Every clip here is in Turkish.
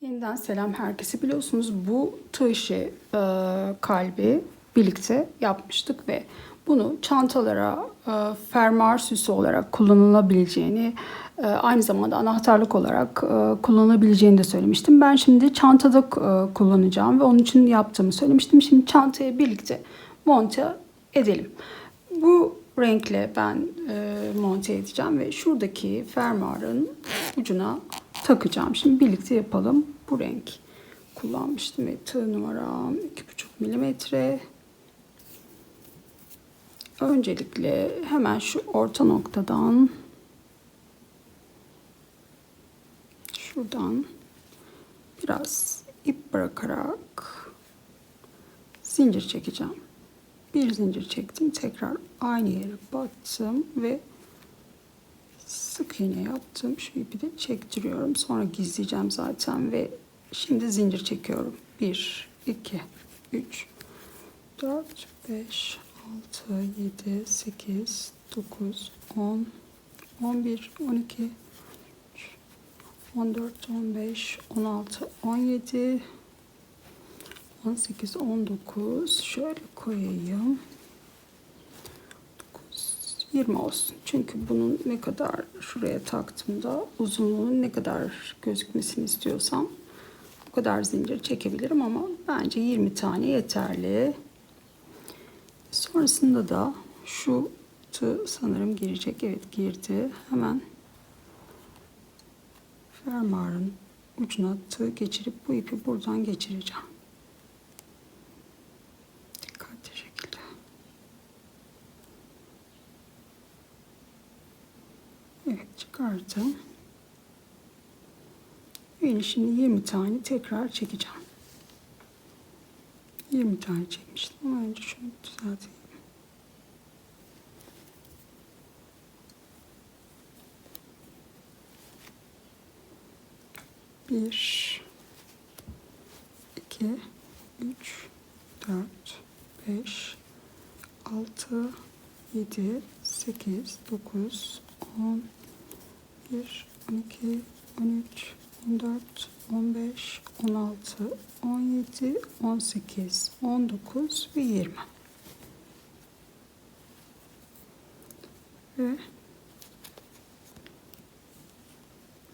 Yeniden selam herkese. Biliyorsunuz bu tığ e, kalbi birlikte yapmıştık ve bunu çantalara e, fermuar süsü olarak kullanılabileceğini e, aynı zamanda anahtarlık olarak e, kullanılabileceğini de söylemiştim. Ben şimdi çantada e, kullanacağım ve onun için yaptığımı söylemiştim. Şimdi çantaya birlikte monte edelim. Bu renkle ben e, monte edeceğim ve şuradaki fermuarın ucuna takacağım. Şimdi birlikte yapalım. Bu renk kullanmıştım tığ numaram 2,5 milimetre. Öncelikle hemen şu orta noktadan şuradan biraz ip bırakarak zincir çekeceğim. Bir zincir çektim. Tekrar aynı yere battım ve sık iğne yaptım. Şu ipi de çektiriyorum. Sonra gizleyeceğim zaten ve şimdi zincir çekiyorum. 1, 2, 3, 4, 5, 6, 7, 8, 9, 10, 11, 12, 14, 15, 16, 17, 18, 19 şöyle koyayım. 9, 20 olsun. Çünkü bunun ne kadar şuraya taktığımda uzunluğunun ne kadar gözükmesini istiyorsam o kadar zincir çekebilirim ama bence 20 tane yeterli. Sonrasında da şu tığ sanırım girecek. Evet girdi. Hemen fermuarın ucuna tığ geçirip bu ipi buradan geçireceğim. Dikkatli şekilde. Evet çıkardım. Yine şimdi 20 tane tekrar çekeceğim. 20 tane çekmiştim ama önce şunu düzelteyim. Bir, iki, üç, dört, beş, altı, yedi, sekiz, dokuz, on, bir, on iki, on üç, on dört, on beş, on altı, on yedi, on sekiz, on dokuz ve yirmi. Ve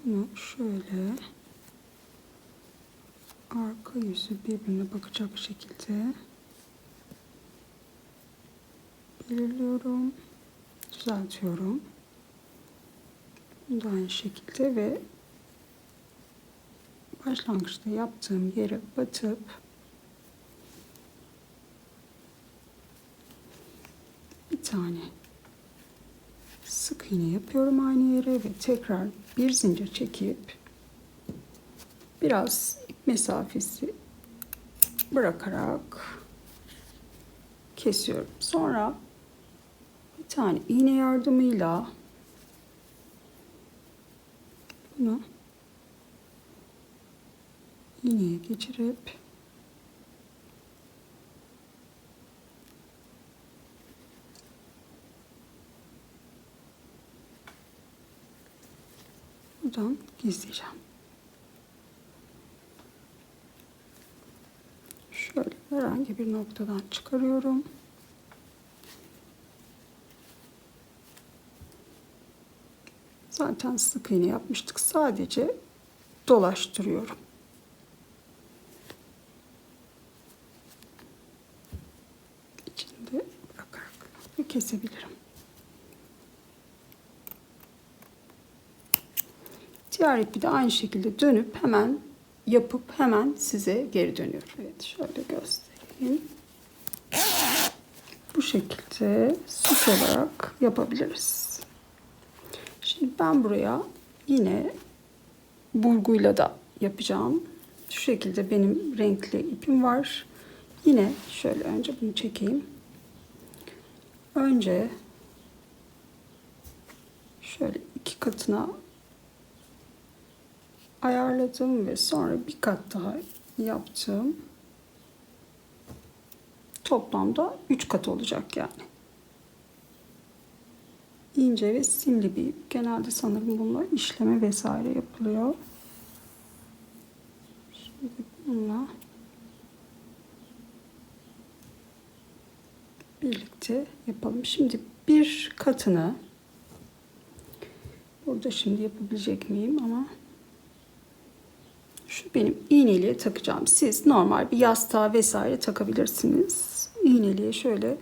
bunu şöyle arka yüzü birbirine bakacak şekilde belirliyorum. Düzeltiyorum. Bunu aynı şekilde ve başlangıçta yaptığım yere batıp bir tane sık iğne yapıyorum aynı yere ve tekrar bir zincir çekip biraz mesafesi bırakarak kesiyorum. Sonra bir tane iğne yardımıyla bunu iğneye geçirip buradan gizleyeceğim. Şöyle herhangi bir noktadan çıkarıyorum. Zaten sık iğne yapmıştık. Sadece dolaştırıyorum. İçinde bırakarak kesebilirim. Diğer ipi de aynı şekilde dönüp hemen yapıp hemen size geri dönüyorum. Evet şöyle göstereyim. Bu şekilde süs olarak yapabiliriz. Şimdi ben buraya yine bulguyla da yapacağım. Şu şekilde benim renkli ipim var. Yine şöyle önce bunu çekeyim. Önce şöyle iki katına ayarladım ve sonra bir kat daha yaptım. Toplamda 3 kat olacak yani. İnce ve simli bir ip. Genelde sanırım bunlar işleme vesaire yapılıyor. Bununla birlikte yapalım. Şimdi bir katını burada şimdi yapabilecek miyim ama şu benim iğneliğe takacağım. Siz normal bir yastığa vesaire takabilirsiniz. İğneliğe şöyle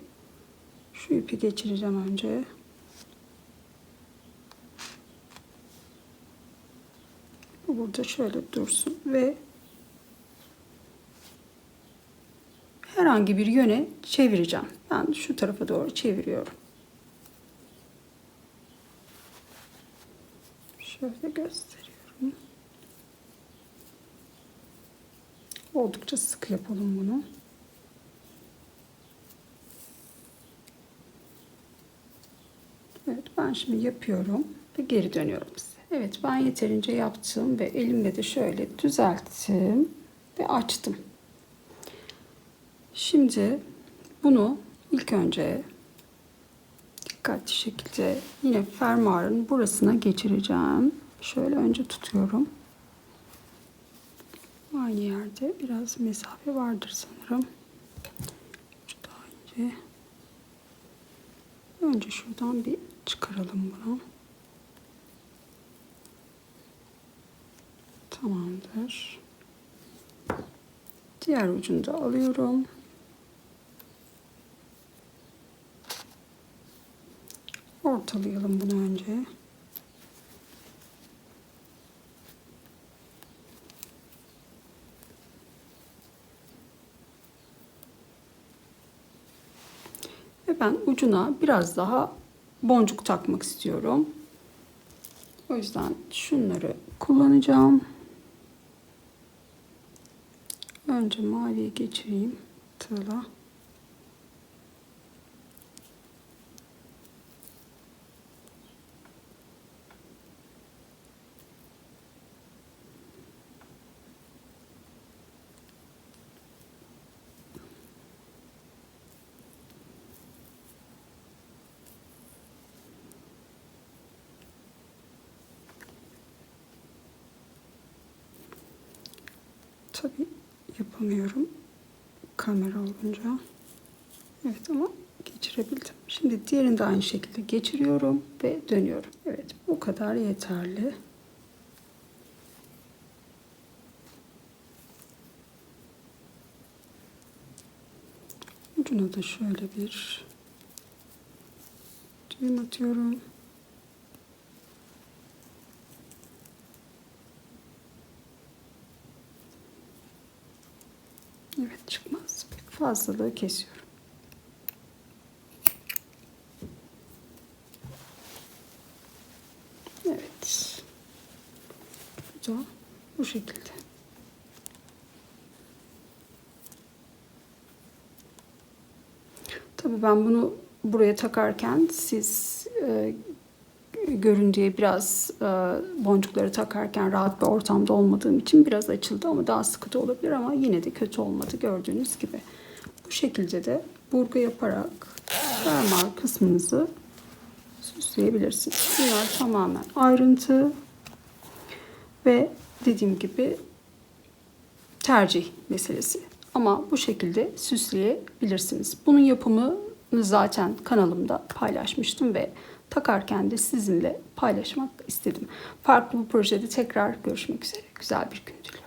şu ipi geçireceğim önce. Bu burada şöyle dursun ve herhangi bir yöne çevireceğim. Ben şu tarafa doğru çeviriyorum. Şöyle gösteriyorum. Oldukça sıkı yapalım bunu. Evet ben şimdi yapıyorum ve geri dönüyorum size. Evet ben yeterince yaptım ve elimle de şöyle düzelttim ve açtım. Şimdi bunu ilk önce dikkatli şekilde yine fermuarın burasına geçireceğim. Şöyle önce tutuyorum. Aynı yerde biraz mesafe vardır sanırım. Daha ince. Önce şuradan bir çıkaralım bunu. Tamamdır. Diğer ucunu da alıyorum. Ortalayalım bunu önce. Ve ben ucuna biraz daha boncuk takmak istiyorum. O yüzden şunları kullanacağım. Önce maviye geçireyim tığla. Tabii yapamıyorum kamera olunca. Evet ama geçirebildim. Şimdi diğerini de aynı şekilde geçiriyorum ve dönüyorum. Evet bu kadar yeterli. Ucuna da şöyle bir düğüm atıyorum. Evet çıkmaz. Fazlalığı kesiyorum. Evet. Bu da bu şekilde. Tabii ben bunu buraya takarken siz e, görün diye biraz e, boncukları takarken rahat bir ortamda olmadığım için biraz açıldı ama daha sıkı da olabilir ama yine de kötü olmadı gördüğünüz gibi. Bu şekilde de burgu yaparak fermuar kısmınızı süsleyebilirsiniz. Bunlar tamamen ayrıntı ve dediğim gibi tercih meselesi. Ama bu şekilde süsleyebilirsiniz. Bunun yapımını zaten kanalımda paylaşmıştım ve takarken de sizinle paylaşmak istedim. Farklı bir projede tekrar görüşmek üzere. Güzel bir gün diliyorum.